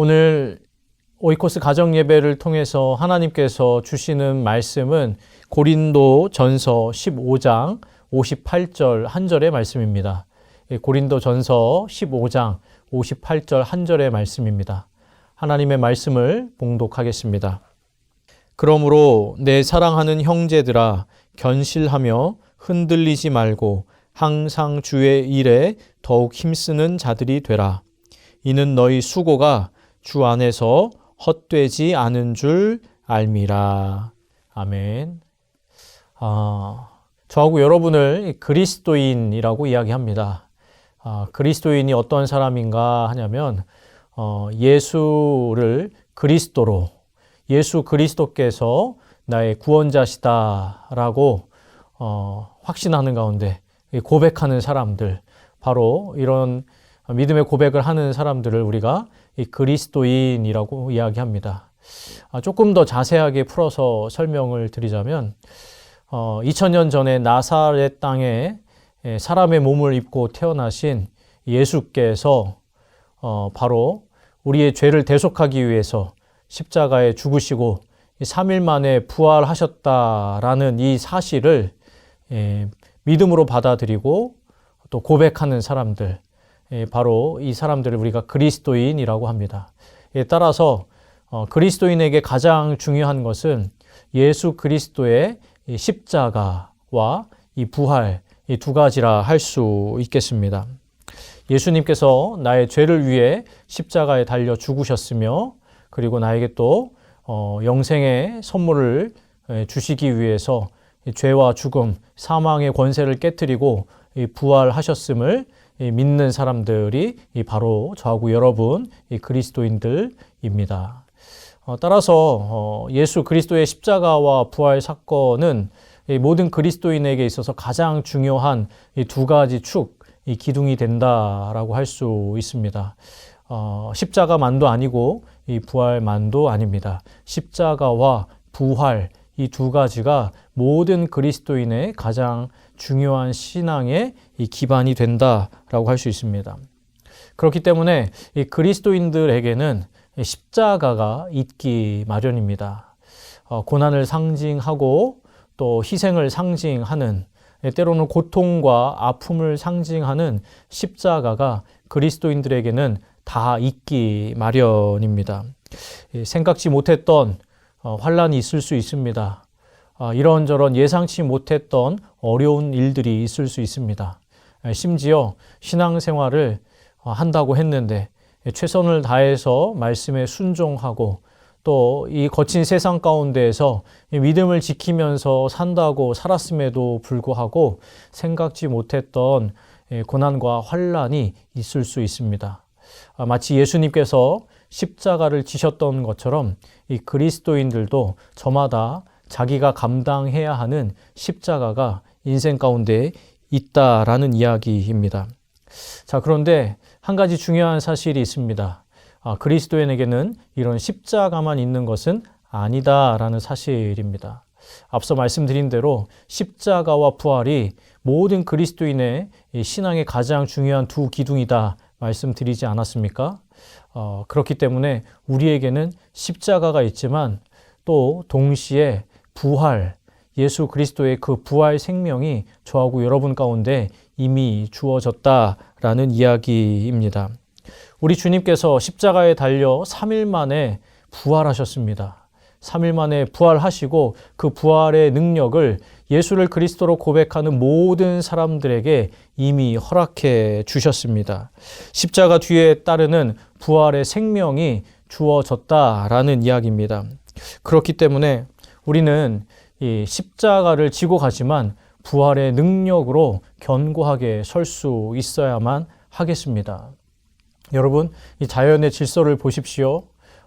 오늘 오이코스 가정 예배를 통해서 하나님께서 주시는 말씀은 고린도 전서 15장 58절 한 절의 말씀입니다. 예, 고린도 전서 15장 58절 한 절의 말씀입니다. 하나님의 말씀을 봉독하겠습니다. 그러므로 내 사랑하는 형제들아 견실하며 흔들리지 말고 항상 주의 일에 더욱 힘쓰는 자들이 되라. 이는 너희 수고가 주 안에서 헛되지 않은 줄 알미라. 아멘. 아, 저하고 여러분을 그리스도인이라고 이야기합니다. 아, 그리스도인이 어떤 사람인가 하냐면 어, 예수를 그리스도로 예수 그리스도께서 나의 구원자시다라고 어, 확신하는 가운데 고백하는 사람들 바로 이런 믿음의 고백을 하는 사람들을 우리가 그리스도인이라고 이야기합니다. 아, 조금 더 자세하게 풀어서 설명을 드리자면 어, 2000년 전에 나사렛 땅에 사람의 몸을 입고 태어나신 예수께서 어, 바로 우리의 죄를 대속하기 위해서 십자가에 죽으시고 3일 만에 부활하셨다라는 이 사실을 예, 믿음으로 받아들이고 또 고백하는 사람들, 예, 바로 이 사람들을 우리가 그리스도인이라고 합니다. 예, 따라서 어, 그리스도인에게 가장 중요한 것은 예수 그리스도의 십자가와 이 부활 이 두 가지라 할 수 있겠습니다. 예수님께서 나의 죄를 위해 십자가에 달려 죽으셨으며 그리고 나에게 또 어, 영생의 선물을 주시기 위해서 죄와 죽음, 사망의 권세를 깨뜨리고 부활하셨음을 믿는 사람들이 바로 저하고 여러분 그리스도인들입니다. 어, 따라서 어, 예수 그리스도의 십자가와 부활 사건은 모든 그리스도인에게 있어서 가장 중요한 두 가지 축, 기둥이 된다라고 할 수 있습니다. 어, 십자가만도 아니고 이 부활만도 아닙니다. 십자가와 부활 이 두 가지가 모든 그리스도인의 가장 중요한 신앙의 이 기반이 된다라고 할 수 있습니다. 그렇기 때문에 이 그리스도인들에게는 십자가가 있기 마련입니다. 어, 고난을 상징하고 또 희생을 상징하는 때로는 고통과 아픔을 상징하는 십자가가 그리스도인들에게는 다 있기 마련입니다. 생각지 못했던 어, 환란이 있을 수 있습니다. 아, 이런저런 예상치 못했던 어려운 일들이 있을 수 있습니다. 심지어 신앙생활을 어, 한다고 했는데 최선을 다해서 말씀에 순종하고 또 이 거친 세상 가운데에서 믿음을 지키면서 산다고 살았음에도 불구하고 생각지 못했던 고난과 환란이 있을 수 있습니다. 아, 마치 예수님께서 십자가를 지셨던 것처럼 이 그리스도인들도 저마다 자기가 감당해야 하는 십자가가 인생 가운데 있다라는 이야기입니다. 자, 그런데 한 가지 중요한 사실이 있습니다. 아, 그리스도인에게는 이런 십자가만 있는 것은 아니다라는 사실입니다. 앞서 말씀드린 대로 십자가와 부활이 모든 그리스도인의 신앙의 가장 중요한 두 기둥이다 말씀드리지 않았습니까? 어, 그렇기 때문에 우리에게는 십자가가 있지만 또 동시에 부활, 예수 그리스도의 그 부활 생명이 저하고 여러분 가운데 이미 주어졌다라는 이야기입니다. 우리 주님께서 십자가에 달려 3일 만에 부활하셨습니다. 3일 만에 부활하시고 그 부활의 능력을 예수를 그리스도로 고백하는 모든 사람들에게 이미 허락해 주셨습니다. 십자가 뒤에 따르는 부활의 생명이 주어졌다라는 이야기입니다. 그렇기 때문에 우리는 이 십자가를 지고 가지만 부활의 능력으로 견고하게 설 수 있어야만 하겠습니다. 여러분, 이 자연의 질서를 보십시오.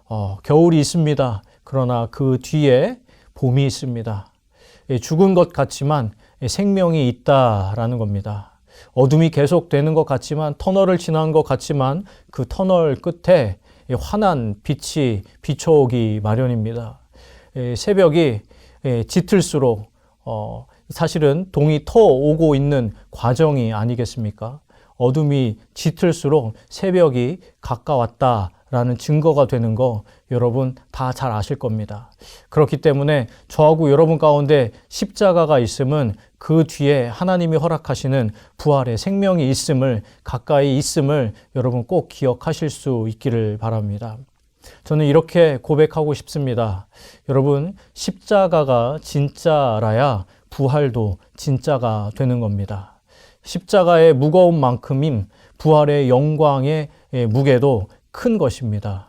어, 겨울이 있습니다. 그러나 그 뒤에 봄이 있습니다. 예, 죽은 것 같지만 생명이 있다라는 겁니다. 어둠이 계속되는 것 같지만 터널을 지난 것 같지만 그 터널 끝에 환한 빛이 비춰오기 마련입니다. 예, 새벽이 예, 짙을수록 어, 사실은 동이 터 오고 있는 과정이 아니겠습니까? 어둠이 짙을수록 새벽이 가까웠다. 라는 증거가 되는 거 여러분 다 잘 아실 겁니다. 그렇기 때문에 저하고 여러분 가운데 십자가가 있음은 그 뒤에 하나님이 허락하시는 부활의 생명이 있음을 가까이 있음을 여러분 꼭 기억하실 수 있기를 바랍니다. 저는 이렇게 고백하고 싶습니다. 여러분, 십자가가 진짜라야 부활도 진짜가 되는 겁니다. 십자가의 무거운 만큼인 부활의 영광의 무게도 큰 것입니다.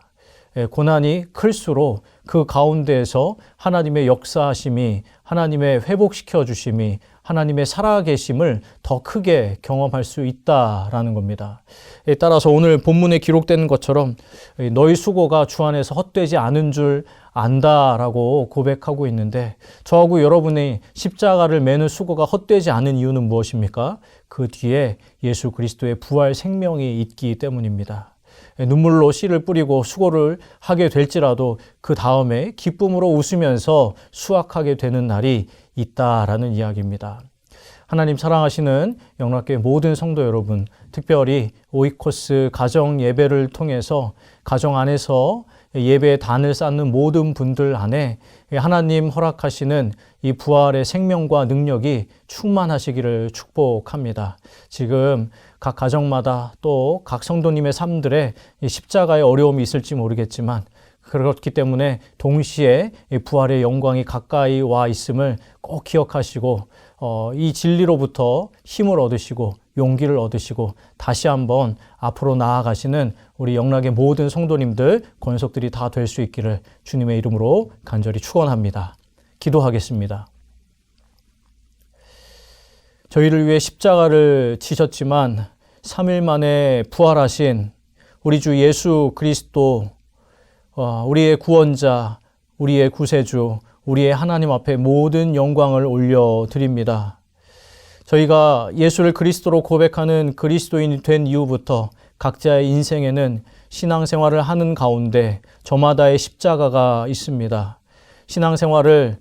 고난이 클수록 그 가운데에서 하나님의 역사하심이 하나님의 회복시켜 주심이 하나님의 살아계심을 더 크게 경험할 수 있다라는 겁니다. 따라서 오늘 본문에 기록되는 것처럼 너희 수고가 주 안에서 헛되지 않은 줄 안다라고 고백하고 있는데 저하고 여러분이 십자가를 매는 수고가 헛되지 않은 이유는 무엇입니까? 그 뒤에 예수 그리스도의 부활 생명이 있기 때문입니다. 눈물로 씨를 뿌리고 수고를 하게 될지라도 그 다음에 기쁨으로 웃으면서 수확하게 되는 날이 있다라는 이야기입니다. 하나님 사랑하시는 영락교회 모든 성도 여러분, 특별히 오이코스 가정 예배를 통해서 가정 안에서 예배의 단을 쌓는 모든 분들 안에 하나님 허락하시는 이 부활의 생명과 능력이 충만하시기를 축복합니다. 지금 각 가정마다 또 각 성도님의 삶들에 십자가의 어려움이 있을지 모르겠지만 그렇기 때문에 동시에 부활의 영광이 가까이 와 있음을 꼭 기억하시고 어, 이 진리로부터 힘을 얻으시고 용기를 얻으시고 다시 한번 앞으로 나아가시는 우리 영락의 모든 성도님들 권속들이 다 될 수 있기를 주님의 이름으로 간절히 축원합니다. 기도하겠습니다. 저희를 위해 십자가를 지셨지만 3일 만에 부활하신 우리 주 예수 그리스도 어, 우리의 구원자, 우리의 구세주, 우리의 하나님 앞에 모든 영광을 올려드립니다. 저희가 예수를 그리스도로 고백하는 그리스도인이 된 이후부터 각자의 인생에는 신앙생활을 하는 가운데 저마다의 십자가가 있습니다. 신앙생활을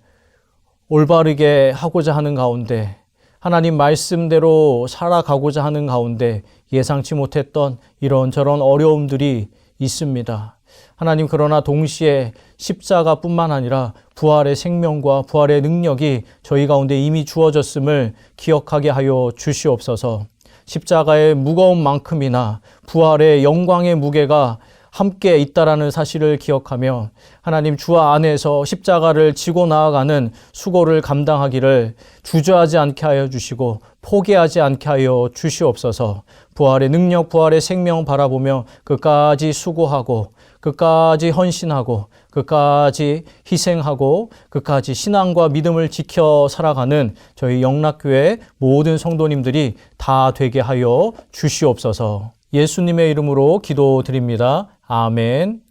올바르게 하고자 하는 가운데 하나님 말씀대로 살아가고자 하는 가운데 예상치 못했던 이런저런 어려움들이 있습니다. 하나님 그러나 동시에 십자가뿐만 아니라 부활의 생명과 부활의 능력이 저희 가운데 이미 주어졌음을 기억하게 하여 주시옵소서. 십자가의 무거운 만큼이나 부활의 영광의 무게가 함께 있다라는 사실을 기억하며 하나님 주 안에서 십자가를 지고 나아가는 수고를 감당하기를 주저하지 않게 하여 주시고 포기하지 않게 하여 주시옵소서. 부활의 능력, 부활의 생명 바라보며 끝까지 수고하고 끝까지 헌신하고 끝까지 희생하고 끝까지 신앙과 믿음을 지켜 살아가는 저희 영락교회 모든 성도님들이 다 되게 하여 주시옵소서. 예수님의 이름으로 기도드립니다. 아멘.